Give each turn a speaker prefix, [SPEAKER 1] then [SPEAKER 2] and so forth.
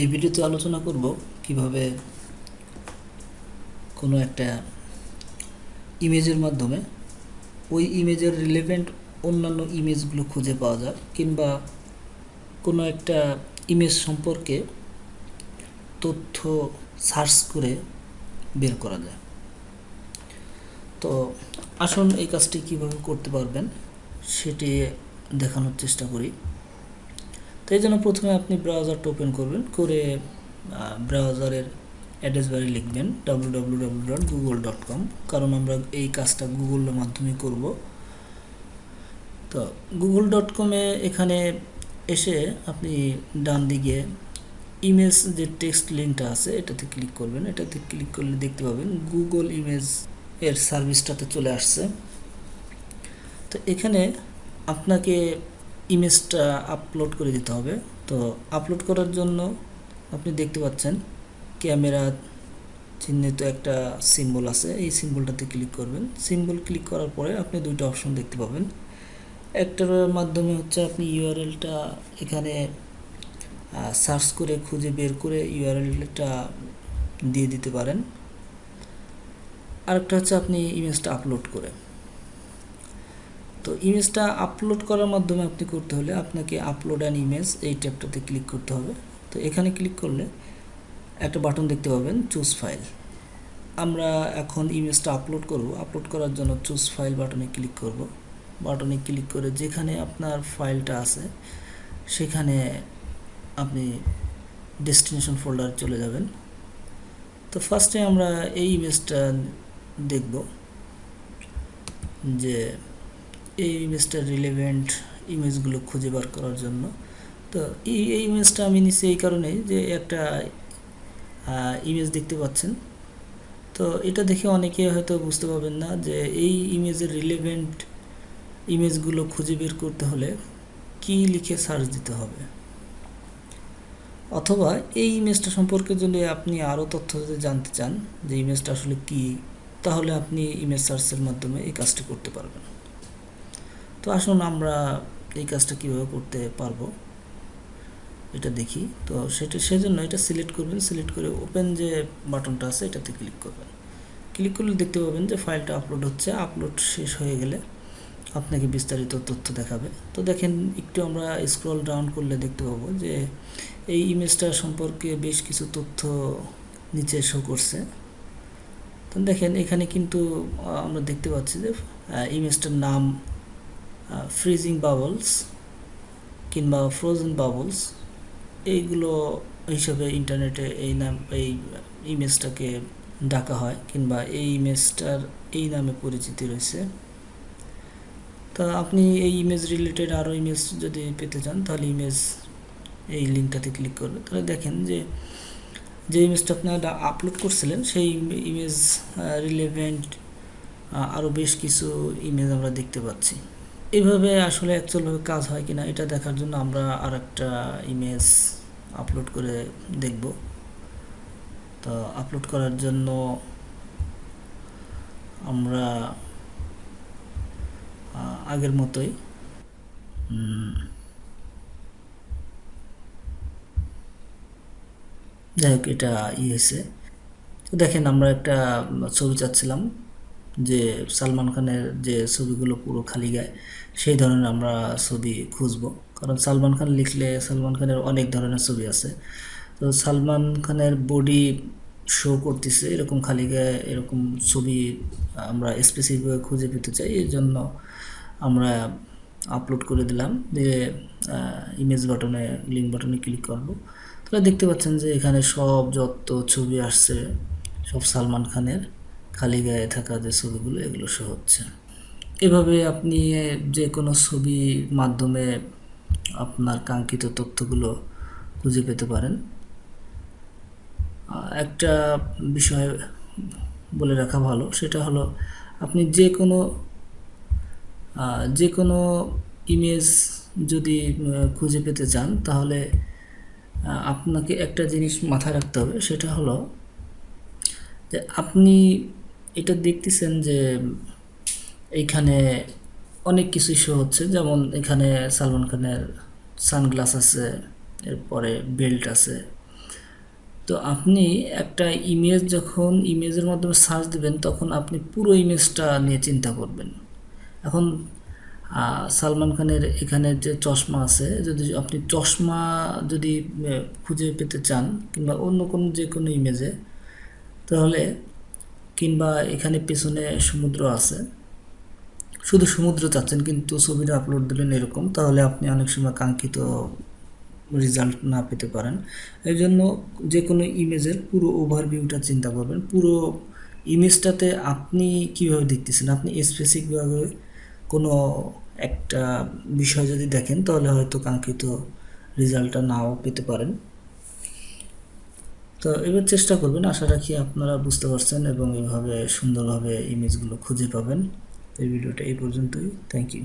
[SPEAKER 1] এই ভিডিওতে আলোচনা করব কীভাবে কোনো একটা ইমেজের মাধ্যমে ওই ইমেজের রিলেভেন্ট অন্যান্য ইমেজগুলো খুঁজে পাওয়া যায় কিংবা কোনো একটা ইমেজ সম্পর্কে তথ্য সার্চ করে বের করা যায়। তো আসুন এই কাজটি কীভাবে করতে পারবেন সেটি দেখানোর চেষ্টা করি। তো এই জন্য প্রথমে আপনি ব্রাউজারটা ওপেন করবেন, করে ব্রাউজারের অ্যাড্রেস বারে লিখবেন W dot Google dot com কারণ আমরা এই কাজটা গুগলের মাধ্যমে করব। তো গুগল ডট কমে এখানে এসে আপনি ডান দিকে ইমেজ যে টেক্সট লিঙ্কটা আছে, এটাতে ক্লিক করবেন। এটাতে ক্লিক করলে দেখতে পাবেন গুগল ইমেজ এর সার্ভিসটাতে চলে আসছে। তো এখানে আপনাকে ইমেজটা আপলোড করে দিতে হবে। তো আপলোড করার জন্য আপনি দেখতে পাচ্ছেন ক্যামেরা চিহ্নিত একটা সিম্বল আছে। এই সিম্বলটাতে ক্লিক করবেন। সিম্বল ক্লিক করার পরে আপনি দুইটা অপশন দেখতে পাবেন। একটার মাধ্যমে হচ্ছে আপনি ইউআরএলটা এখানে সার্চ করে খুঁজে বের করে ইউআরএলটা দিয়ে দিতে পারেন। আরেকটা হচ্ছে আপনি ইমেজটা আপলোড করে। তো ইমেজটা আপলোড করার মাধ্যমে আপনি করতে হলে আপনাকে আপলোড অ্যান ইমেজ এই ট্যাবটাতে ক্লিক করতে হবে। তো এখানে ক্লিক করলে একটা বাটন দেখতে পাবেন চুজ ফাইল আমরা এখন ইমেজটা আপলোড করব। আপলোড করার জন্য চুজ ফাইল বাটনে ক্লিক করব। বাটনে ক্লিক করে যেখানে আপনার ফাইলটা আছে, সেখানে আপনি ডেস্টিনেশন ফোল্ডার চলে যাবেন। তো ফার্স্টে আমরা এই ইমেজটা দেখব যে এই ইমেজটার রিলেভেন্ট ইমেজগুলো খুঁজে বার করার জন্য। তো এই এই ইমেজটা আমি নিচ্ছি এই কারণে যে একটা ইমেজ দেখতে পাচ্ছেন। তো এটা দেখে অনেকে হয়তো বুঝতে পারবেন না যে এই ইমেজের রিলেভেন্ট ইমেজগুলো খুঁজে বের করতে হলে কি লিখে সার্চ দিতে হবে? অথবা এই ইমেজটা সম্পর্কে যদি আপনি আরও তথ্য যদি জানতে চান যে ইমেজটা আসলে কি, তাহলে আপনি ইমেজ সার্চের মাধ্যমে এই কাজটি করতে পারবেন। তো আসুন আমরা এই কাজটা কীভাবে করতে পারব, এটা দেখি। তো সেটা, সেজন্য এটা সিলেক্ট করবেন সিলেক্ট করে ওপেন যে বাটনটা আছে, এটাতে ক্লিক করবেন। ক্লিক করলে দেখতে পাবেন যে ফাইলটা আপলোড হচ্ছে আপলোড শেষ হয়ে গেলে আপনাকে বিস্তারিত তথ্য দেখাবে। তো দেখেন, একটু আমরা স্ক্রল ডাউন করলে দেখতে পাবো যে এই ইমেজটা সম্পর্কে বেশ কিছু তথ্য নিচে শো করছে। তো দেখেন, এখানে কিন্তু আমরা দেখতে পাচ্ছি যে ইমেজটার নাম ফ্রিজিং বাবলস কিংবা ফ্রোজেন বাবলস এইগুলো হিসাবে ইন্টারনেটে এই নাম, এই ইমেজটাকে ডাকা হয় কিংবা এই ইমেজটার এই নামে পরিচিতি রয়েছে। তা আপনি এই ইমেজ রিলেটেড আরও ইমেজ যদি পেতে চান, তাহলে ইমেজ এই লিঙ্কটাতে ক্লিক করবে তাহলে দেখেন যে যে ইমেজটা আপনারা আপলোড করছিলেন, সেই ইমেজ রিলেভেন্ট আরও বেশ কিছু ইমেজ আমরা দেখতে পাচ্ছি। এইভাবে আসলে অ্যাকচুয়ালভাবে কাজ হয় কিনা এটা দেখার জন্য আমরা আর একটা ইমেজ আপলোড করে দেখব। তো আপলোড করার জন্য আমরা আগের মতোই যাই হোক এটা ই হয়েছে। তো দেখেন আমরা একটা ছবি চাচ্ছিলাম। যে সালমান খানের যে ছবিগুলো পুরো খালি গায়ে, সেই ধরনের আমরা ছবি খুঁজব। কারণ সালমান খান লিখলে সালমান খানের অনেক ধরনের ছবি আছে। তো সালমান খানের বডি শো করতেছে, এরকম খালি গায়ে এরকম ছবি আমরা স্পেসিফিকভাবে খুঁজে পেতে চাই, এই জন্য আমরা আপলোড করে দিলাম। দিয়ে ইমেজ বাটনে লিঙ্ক বাটনে ক্লিক করব। তাহলে দেখতে পাচ্ছেন যে এখানে সব যত ছবি আসছে, সব সালমান খানের। খালি গায়ে থাকা যে ছবিগুলো, এগুলো শো হচ্ছে। এভাবে আপনি যে কোনো ছবি মাধ্যমে আপনার কাঙ্ক্ষিত তথ্যগুলো খুঁজে পেতে পারেন। একটা বিষয় বলে রাখা ভালো, সেটা হলো আপনি যে কোনো যে কোনো ইমেজ যদি খুঁজে পেতে চান, তাহলে আপনাকে একটা জিনিস মাথায় রাখতে হবে, সেটা হলো যে আপনি এটা দেখতেছেন যে এইখানে অনেক কিছু শো হচ্ছে। যেমন এখানে সালমান খানের সানগ্লাস আছে, এরপরে বেল্ট আছে। তো আপনি একটা ইমেজ যখন ইমেজের মাধ্যমে সার্চ দেবেন, তখন আপনি পুরো ইমেজটা নিয়ে চিন্তা করবেন। এখন সালমান খানের এখানে যে চশমা আছে, যদি আপনি চশমা যদি খুঁজে পেতে চান, কিংবা অন্য কোনো যে কোনো ইমেজে তাহলে কিংবা এখানে পেছনে সমুদ্র আছে। শুধু সমুদ্র চাচ্ছেন, কিন্তু ছবিটা আপলোড দিলেন এরকম, তাহলে আপনি অনেক সময় কাঙ্ক্ষিত রেজাল্ট না পেতে পারেন। এই জন্য যে কোনো ইমেজের পুরো ওভারভিউটা চিন্তা করবেন। পুরো ইমেজটাতে আপনি কীভাবে দেখতেছেন? আপনি স্পেসিফিকভাবে কোনো একটা বিষয় যদি দেখেন, তাহলে হয়তো কাঙ্ক্ষিত রেজাল্টটা নাও পেতে পারেন। তো এবার চেষ্টা করবেন, আশা রাখি আপনারা বুঝতে পারছেন এবং এইভাবে সুন্দরভাবে ইমেজগুলো খুঁজে পাবেন। এই ভিডিওটা এই পর্যন্তই। Thank you